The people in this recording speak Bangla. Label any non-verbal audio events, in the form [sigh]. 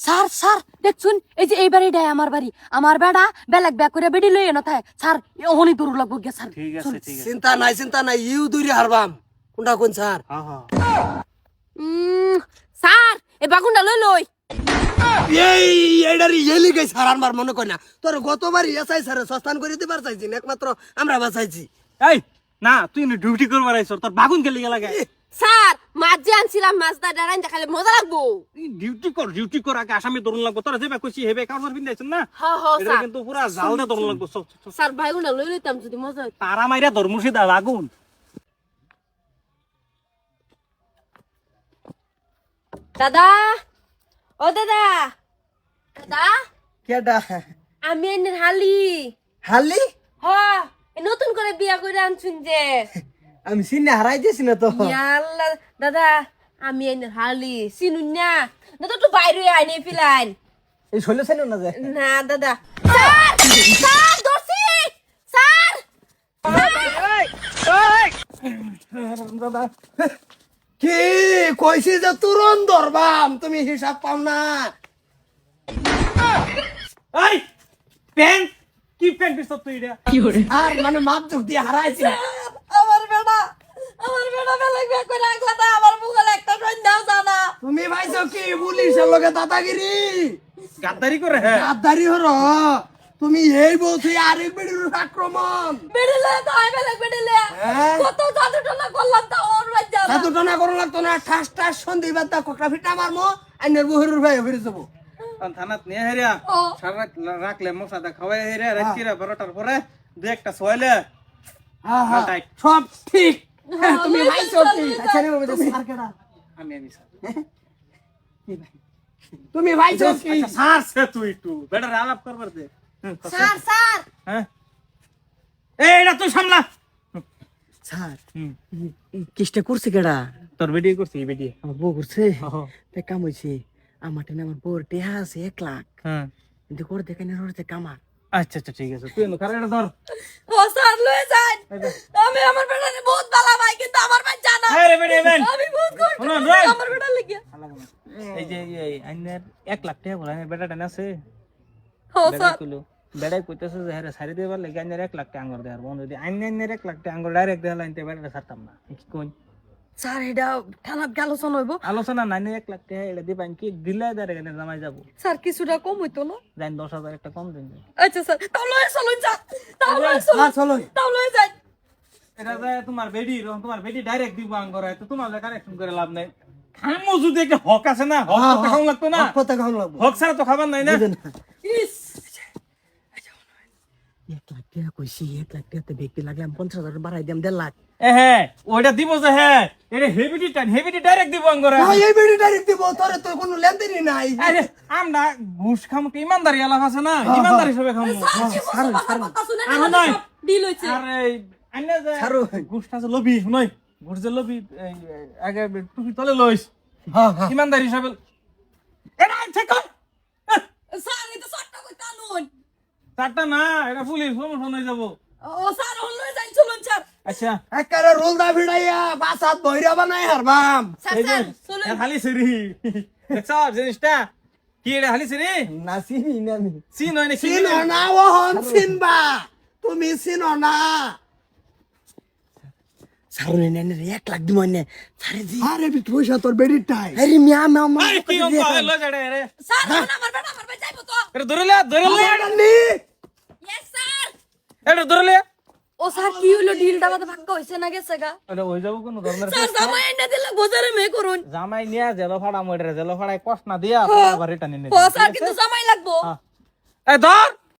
স্যার স্যার দেখছুন এই যে এই বাড়িটাই আমার বাড়ি। আমার বেড়া বেলাক ব্যাগ করে বেডি লইয়ে না থাকে স্যার অহনি দূর লাগবো গে স্যার। ঠিক আছে ঠিক আছে। চিন্তা নাই চিন্তা নাই ইউ দূরে হারবাম। কোনটা কোন স্যার? হ্যাঁ হ্যাঁ। উম, স্যার এই বাগুনটা লই লই। এই এডারি এলি গই স্যার আমার মনে কই না। তোর গতবার এসআই স্যার সস্তান করে দিবার চাইছি একমাত্র আমরা বাঁচাইছি। এই না তুই ডিউটি করবার আইছ তোর বাগুন গেলি গেলা গে স্যার মাছ যে আনছিলাম মাছ দা ডারাইন দেখালে মজা লাগবো। ডিউটি কর ডিউটি কর আগে আসামি ধরুন লাগবো। তোরা যেবা কইছি হেবে কাউন্টার পিন দিয়েছেন না হ্যাঁ হ্যাঁ স্যার। কিন্তু পুরা জাল দে ধরুন লাগবো। স্যার লই লইতাম যদি মজা হইতো। তারা মাইরা ধর্মসিদা বাগুন দাদা ও দাদা। দাদা কেডা? আমি এনে হালি। হালি? হ এ নতুন করে বিয়া করে আনছুন যে। [laughs] আমি সিনে হারাই দিয়েছি না তো। ইয়াল্লা দাদা আমি এনে হালি। চিনুন না। দাদা তো বাইরে আইনে ফিলাইন। এই শৈল সাইন না যায় না দাদা। স্যার স্যার দর্শি স্যার! কি কইছি যে তুরন ধরবাম তুমি হিসাব পাও না। এই প্যান্ট? কি প্যান্ট পিছ তুই এটা আর মানে মাপ চোখ দিয়ে হারাইছি। বেটা আমার বেটা করে রাখলা তা আমার মুখে একটা সন্ধ্যাও জানা তুমি ভাইছো কি পুলিশের লগে দাদাগিরি? গাদ্দারি করে হ্যাঁ। গাদ্দারি হর। তুমি এই বলছি আরেক বেড়ির আক্রমণ। বেড়েলে তো আই বেলা বেড়েলে। হ্যাঁ? কত জাদু টনা করলাম তা ওর সাধু টানা করো লাগতো না ঠাস ঠাস সন্ধি বাদ কোকড়া ফিটা মারমো আইনের বহিরুর ভাই ফিরে যাব। থানাত নিয়ে হেরিয়া সারা রাখলে মশাদা খাওয়াই হেরিয়া রাত্রিরা বারোটার পরে দু একটা সোয়ালে। সব ঠিক। তুমি আচ্ছা রে বাবা, তুমি আর কেডা? আমি আমি স্যার তুমি ভাইছো কি আচ্ছা স্যার সে তুই একটু। বেটার আলাপ করবার দে। Sir sir. হ্যাঁ? এই তুই সামলা। স্যার হুম। কিসটা করছে কেডা? তোর ভিডিও করছি ভিডিও। আমার বউ করছে? তে কাম হইছে। আমার টেনে আমার বউর টেহা আছে এক লাখ। হ্যাঁ। কিন্তু করে দেখে না কামার। আচ্ছা আচ্ছা ঠিক আছে তুই কারণ এটা ধর ও স্যার লয়ে যান এই যে। আমি আমার বেটারে বহুত ভালো ভাই কিন্তু আমার ভাই জানা এই রে বেটা বেন আমি বহুত কষ্ট শোনো, করছি রোল। আমার বেটার লাগিয়া এই যে এই আইনের এক লাখ টাকা বলে আইনের বেটাটা আছে ও বেড়াই স্যার কইলো বেড়াই কইতেছে যে হ্যাঁ সারি দেবার লাগে আইনের এক লাখ টাকা আঙ্গুর দেওয়ার বন্ধ যদি আইন আইনের এক লাখ টাকা আঙ্গুর ডাইরেক্ট দেওয়া লাইনতে বেড়াটা ছাড়তাম না কি কই স্যার এটা খারাপ আলোচনা হইব। আলোচনা নাই এক লাখ টাকা এটা দিবাইন কি দিলে দাঁড়ে এখানে জামাই যাব? স্যার কিছুটা কম হইতো না? জানি দশ হাজার একটা কম দিন। আচ্ছা স্যার তাও লয়ে চলুন যা। তাও লয়ে চলুন লয়ে যাই। এটা যে তোমার বেডি তোমার বেডি ডাইরেক্ট দিব আঙ্গুর তো তোমার কানেকশন করে লাভ নাই। খামো যদি একটা হক আছে না হক তো খাওয়া লাগতো না। কত খাওয়া লাগবো। হক ছাড়া তো খাবার নাই না। ইস টাকা কইছি? এক লাখ টাকাতে ব্যক্তি লাগলাম পঞ্চাশ হাজার বাড়াই দিলাম দেড় লাখ। হ্যাঁ দিব যে হ্যাঁ এটা হেভিটি টাইম হেভিটি ডাইরেক্ট দিব আঙ্গুর। এই বেড়ি ডাইরেক্ট দিব তোরে তো কোনো লেনদেনই নাই। আরে আমরা ঘুষ খামো কি? ইমানদারি আলাপ আছে না? ইমানদারি হিসেবে খামো। ছাড়ুন কথা শুনে আরও না নয়। ডিল হইছে। আর আইনা যে ছাড়ো। ঘুষটা যে লবি ঘুষ যে লবি আগে টুপি তলে লইস। হ্যাঁ হ্যাঁ। ইমানদারি হিসাবে এটা ঠিক কর চারটা না এটা পুলিশ সমস্যা হয়ে যাব। ও স্যার হল লয়ে যাই চলুন স্যার। আচ্ছা। একেবারে রোল দা ভিড়াইয়া বাসাত বহিরা বানাই হারবাম স্যার স্যার হালি সিরি দেখছ জিনিসটা? কি এটা হালি সিরি না চিনি না সিন হয় না চিনো না ওহন চিনবা। তুমি চিনো না। সারুন এনে এক লাখ দিব এনে। সারে দি আরে বি পয়সা তোর বেডির টাই। আরে মিয়া মা আরে কি অঙ্ক রে স্যার আমার বেটা আমার ভাই যাইবো তো। এটা ধরে লে ধরে লে। ইয়েস স্যার এটা ধরলে ও স্যার কি হলো? ডিলটা বাদ ভাগ্য হইছে না গেছে গা? এটা হই যাব কোনো ধরনের স্যার জামাই এনে দিলে বাজারে মে করুন। জামাই নিয়া জেলো ফাড়া মরে জেলো ফাড়ায় কষ্ট না দিয়া আবার এটা নিয়ে ও স্যার কিন্তু জামাই লাগবো। এই ধর।